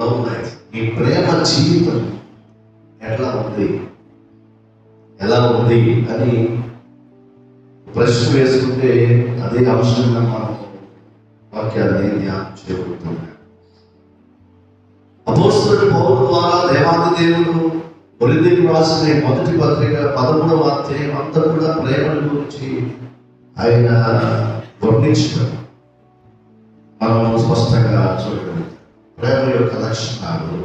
Love life నీ ప్రేమ జీవితం ఎట్లా ఉంది? ఎలా ఉంది అని ప్రశ్న వేసుకుంటే అదే అంశంగా మనం వాక్యాన్ని ధ్యానం చేయబడుతున్నాం అపోస్తుడు పౌరుల ద్వారా దేవాది దేవుడు కొరింథీయులకు రాసిన మొదటి పత్రిక పదమూడవ అధ్యాయం అంతా కూడా ప్రేమల గురించి ఆయన వర్ణించడం. మనం స్పష్టంగా చూడగలుగుతాం. ప్రేమ యొక్క లక్షణాలు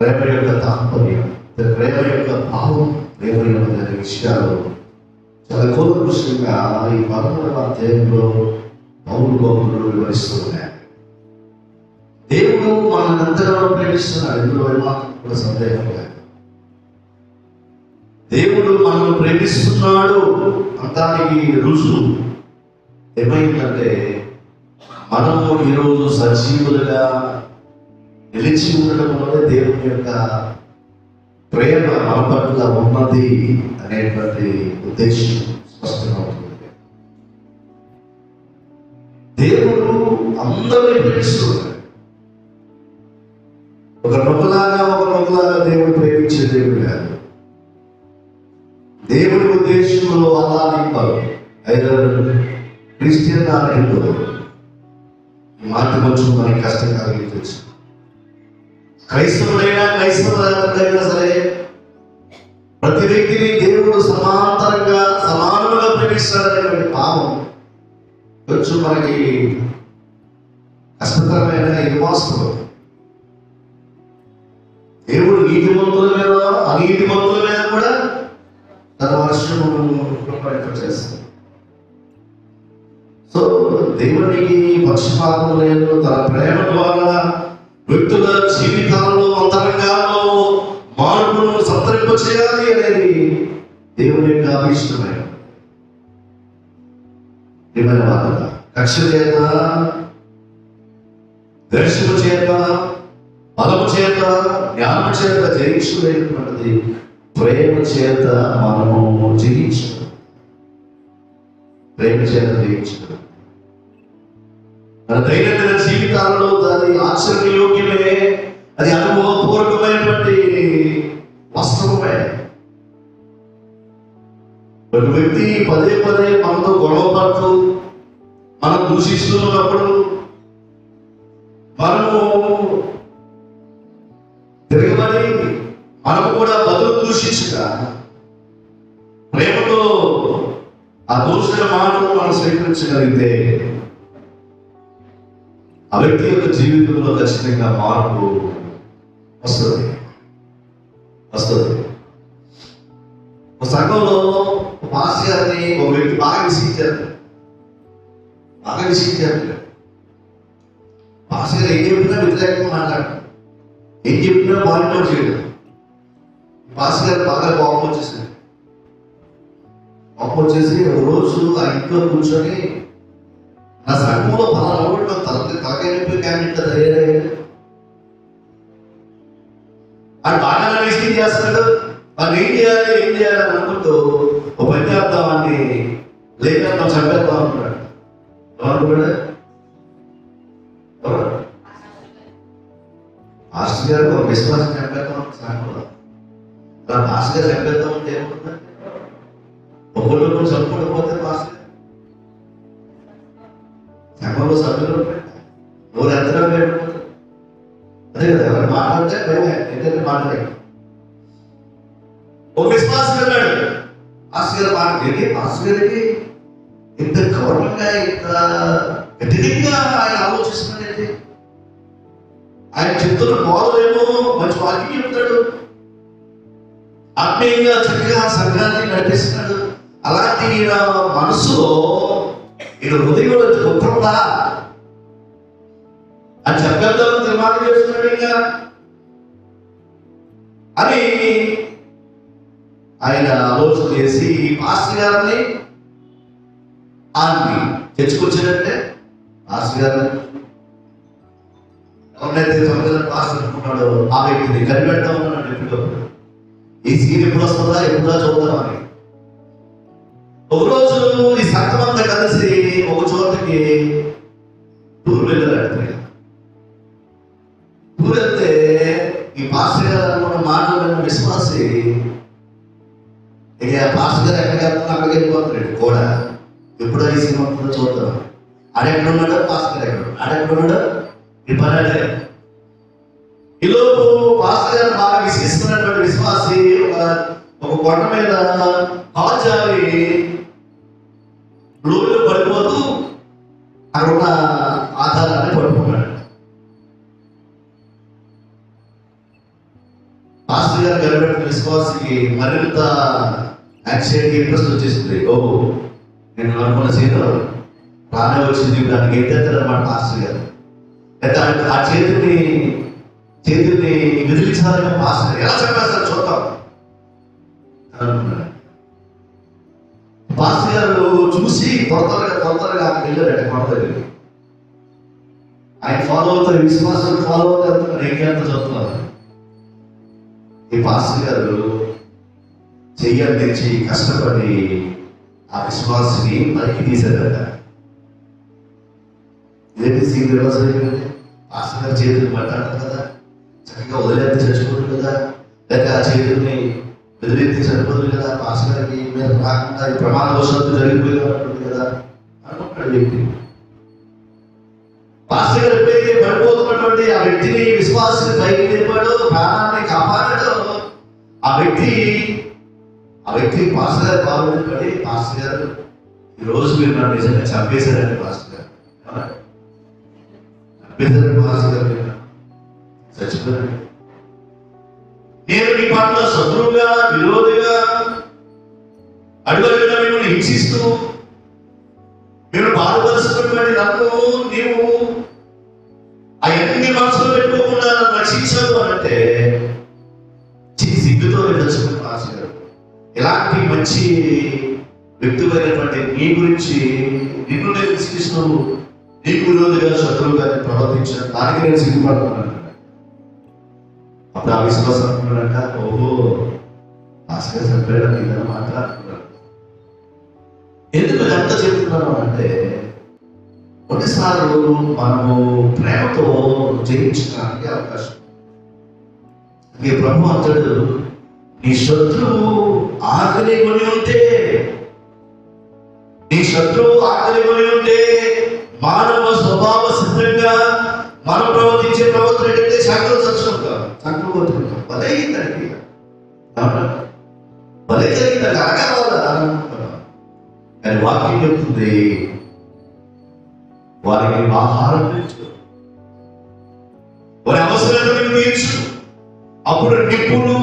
ప్రేమ యొక్క తాత్పర్యం ప్రేమ యొక్క భావం ప్రేమ యొక్క విషయాలు చాలా కూలంకృష్ణంగా ఈ పదమూడవ అధ్యాయంలో పౌరు గోపులు వివరిస్తున్నాయి దేవుడు మనల్ని ఎంతగానో ప్రేమిస్తున్నాడు ఇందులో ఏమాత్రం కూడా సందేహం లేదు. దేవుడు మనల్ని ప్రేమిస్తున్నాడు అంతానికి రుజువు ఏమైందంటే మనము ఈరోజు సజీవులుగా నిలిచి ఉండడం వల్ల దేవుని యొక్క ప్రేమ మన పట్ల ఉన్నది అనేటువంటి ఉద్దేశం స్పష్టమవుతుంది దేవుడు అందరినీ పిలుస్తున్నాడు ఒక నొక్కలాగా ఒక నొక్కలాగా దేవుడు ప్రేమించే దేవుడు కాదు. దేవుడి ఉద్దేశంలో అలా నింపారు అయితే క్రిస్టియన్ ఆలయంలో మార్పు కొంచెం మనకి కష్టం కలిగించవచ్చు. క్రైస్తవులైనా క్రైస్తవులైనా సరే ప్రతి వ్యక్తిని దేవుడు సమాంతరంగా సమానంగా ప్రేమిస్తాడనేటువంటి పాపం కొంచెం మనకి కష్టతరమైన ఇది దేవుడు నీతి మంతుల మీద అనీతి మంతుల మీద కూడా తన వర్షం చేస్తాడు. దేవునికి పక్షపాతం లేదు తన ప్రేమ ద్వారా వ్యక్తుల జీవితాల్లో అంతరంగాల్లో మార్పులను సంతరింప చేయాలి అనేది దేవుని యొక్క అభిష్టమైన ఏమైనా బాధ కక్ష చేత దర్శన చేత బలము చేత జ్ఞానం చేత జయించలేనటువంటిది ప్రేమ చేత మనము జయించడం ప్రేమ చేత జయించడం మన దైనందిన జీవితాలలో దాని ఆశ్చర్యయోగ్యమే అది అనుభవపూర్వకమైనటువంటి వాస్తవమే ఒక వ్యక్తి పదే పదే మనతో గొడవ పడుతూ మనం దూషిస్తున్నప్పుడు మనము తిరగబడి మనము కూడా బదులు దూషించగా ప్రేమతో ఆ దూషణ మాటను మనం స్వీకరించగలిగితే ఆ వ్యక్తి యొక్క జీవితంలో ఖచ్చితంగా మార్పు వస్తుంది. వస్తుంది. ఒక సంఘంలో ఒక పాస్ గారిని ఒక వ్యక్తి బాగా విసిగించారు. బాగా విసిగించారు. పాస్ గారు ఏం చెప్పినా వ్యతిరేకంగా మాట్లాడతారు ఏం చెప్పినా పాయింట్ చేయడం పాస్ గారు బాగా కోపం వచ్చేసింది. కోపం వచ్చేసి ఒక రోజు ఆ ఇంట్లో కూర్చొని నా సంఘంలో పలానా వాడు నా తల తలకాయ నొప్పి క్యాండిడేట్ తయారయ్యాడు అది బాగా విసిగి చేస్తున్నాడు? వాళ్ళు ఏం చేయాలి ఏం చేయాలి అని అనుకుంటూ ఒక పని చేద్దామని లేకపోతే చంపేద్దాం అనుకున్నాడు అనుకున్నాడు మాస్టర్ గారు ఒక విశ్వాసం చంపేద్దాం సంఘంలో. మాస్టర్ గారు చంపేద్దాం అంటే ఏమవుతుంది? ఒకళ్ళు చంపు మాట గారికి ఇంత గౌరవంగా ఇంత వ్యతిరేకంగా ఆయన ఆలోచిస్తున్నాడంటే ఆయన చెప్తున్న బోధలేమో మంచి వాక్యం చెప్తాడు. ఆత్మీయంగా చక్కగా సంఘాన్ని నడిపిస్తున్నాడు. అలాంటి ఈయన మనసులో ఈయన హృదయంలో దుఃఖందా అని చెప్పేద్దాం తీర్మానం చేస్తున్నాడు ఇంకా. అని ఆయన ఆలోచన చేసి ఈ పాస్టర్ గారిని ఆమె తెచ్చుకొచ్చాడంటే పాస్టర్ గారిని ఎవరినైతే తొమ్మిది పాస్టర్ అనుకున్నాడో ఆ వ్యక్తిని కనిపెడతా ఉన్నాడు ఎప్పుడో. ఈ సీన్ ఎప్పుడు వస్తుందా? ఎప్పుడా చూద్దాం అని. ఒక రోజు ఈ సంఘం అంతా కలిసి ఒక చోటకి టూర్ వెళ్ళారు టూర్ వెళ్తే ఈ పాస్టర్ గారు అనుకున్న మాటలు విశ్వాసి ఇక పాస్టర్ గారు ఎక్కడ వెళ్తున్నా అక్కడికి వెళ్ళిపోతున్నాడు. కూడా ఎప్పుడో ఈ సినిమా కూడా చూద్దాం. ఆడెక్కడ ఉన్నాడో పాస్టర్ గారు ఎక్కడ? ఆడెక్కడ ఉన్నాడో ఈ ఈలోపు పాస్టర్ గారు బాగా విశ్వసిస్తున్నటువంటి విశ్వాసి ఒక ఒక కొండ మీద కాల్చాలి లోయలో పడిపోతూ అక్కడ ఉన్న ఆధారాన్ని పట్టుకున్నాడు. పాస్టర్ గారు కనిపెట్టిన విశ్వాసికి మరింత యాక్సిడెంట్ ఇంట్రెస్ట్ వచ్చేసింది. ఓ నేను అనుకున్న చేతిలో రానే వచ్చింది. దానికి ఎత్తేస్తారన్నమాట పాస్టర్ గారు? అయితే ఆ- ఆ చేతిని చేతిని విదిలించాలని పాస్టర్ ఎలా చెప్పేస్తారు చూద్దాం. అనుకున్నాడు. పాస్టర్ గారు చూసి తొందరగా తొందరగా త్వర త్వరగా అక్కడికి కొండ దగ్గరికి ఆయన ఫాలో అవుతారు విశ్వాసం ఫాలో అవుతారు. నేను ఎంత చదువుతున్నారు ఈ పాస్టర్ గారు చెయ్యాలి తెచ్చి కష్టపడి ఆ విశ్వాసిని పైకి తీసేదట ఇదేంటి సీన్ రివర్స్ అయిపోయింది? పాస్టర్ గారు చేతులు పట్టాడు కదా. చక్కగా వదిలేదు చచ్చిపోతుంది కదా. లేక ఆ చేతుల్ని బెదిరిస్తే సరిపోతుంది కదా. పాస్టర్ గారికి మీద రాకుండా ఈ ప్రమాదవశాత్తు జరిగిపోయింది అంటుంది కదా. అనుకుంటాడు వ్యక్తి పాస్టర్ గారు ఎప్పుడైతే పడిపోతున్నటువంటి ఆ వ్యక్తిని విశ్వాసాన్ని పైకి లేపాడో ప్రాణాన్ని కాపాడాడో. ఆ వ్యక్తి ఆ వ్యక్తి పాస్టర్ గారు కావాలి పడి పాస్టర్ గారు ఈ రోజు మీరు నన్ను నిజంగా చంపేశారని పాస్టర్ గారు. చంపేశారని పాస్టర్ గారు చచ్చిపోయారు నేను మీ పట్ల శత్రువుగా విరోధిగా అడుగడుగునా మిమ్మల్ని హింసిస్తూ మీరు నన్ను నీవు అవన్నీ మనసులో పెట్టుకోకుండా నన్ను రక్షించావు అంటే చీ సిగ్గుతో రక్షకుని రాశారు ఇలాంటి మంచి వ్యక్తులైనటువంటి నీ గురించి నిన్ను నేను విశ్లేషణ నీకు విరోధిగా శత్రువుగా నేను ప్రవర్తించాను దానికి నేను సిగ్గుపడుతున్నాను. అప్పుడు ఆ విశ్వాసం అనుకున్నాడంట ఓహో భాస్కర్ చంపాడని ఇదన్న మాట్లాడుతున్నాడు. ఎందుకు ఎంత చెప్తున్నాను అంటే కొన్నిసార్లు మనము ప్రేమతో జయించడానికి అవకాశం. ఈ ప్రభు అంతడు నీ శత్రువు ఆకలి కొని ఉంటే నీ శత్రువు ఆకలి కొని ఉంటే మానవ స్వభావ సిద్ధంగా మనం ప్రవర్తించే ప్రవర్తన ఏంటంటే సంకలు చచ్చుకుంటాం సంకలు కొట్టుకుంటాం భలే అయిందండి అవునా? భలే జరిగింది. అలాగా అనుకుంటున్నాం వాక్యం చెప్తుంది వారికి ఆహారం తెచ్చు వారి అవసరాలను తీర్చు అప్పుడు నిప్పులు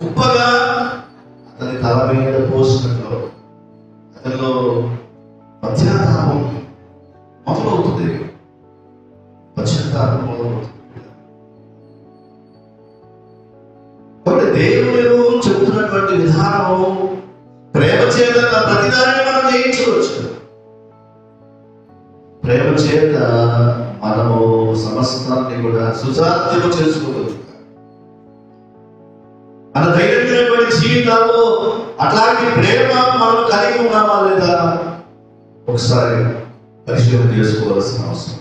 కుప్పగా అతని తల మీద పోసినట్లు అతనిలో పశ్చాత్తాపం మొదలవుతుంది. పశ్చాత్తాపం మొదలవుతుంది. దేవుడు చెబుతున్నటువంటి విధానం ప్రేమ చేత ప్రేమ చేత మనము సమస్తాన్ని కూడా సుసాధ్యము చేసుకోవచ్చు మన దైనందినటువంటి జీవితాల్లో అట్లాంటి ప్రేమ మనం కలిగి ఉన్నామా లేదా? ఒకసారి పరిశీలన చేసుకోవాల్సిన అవసరం.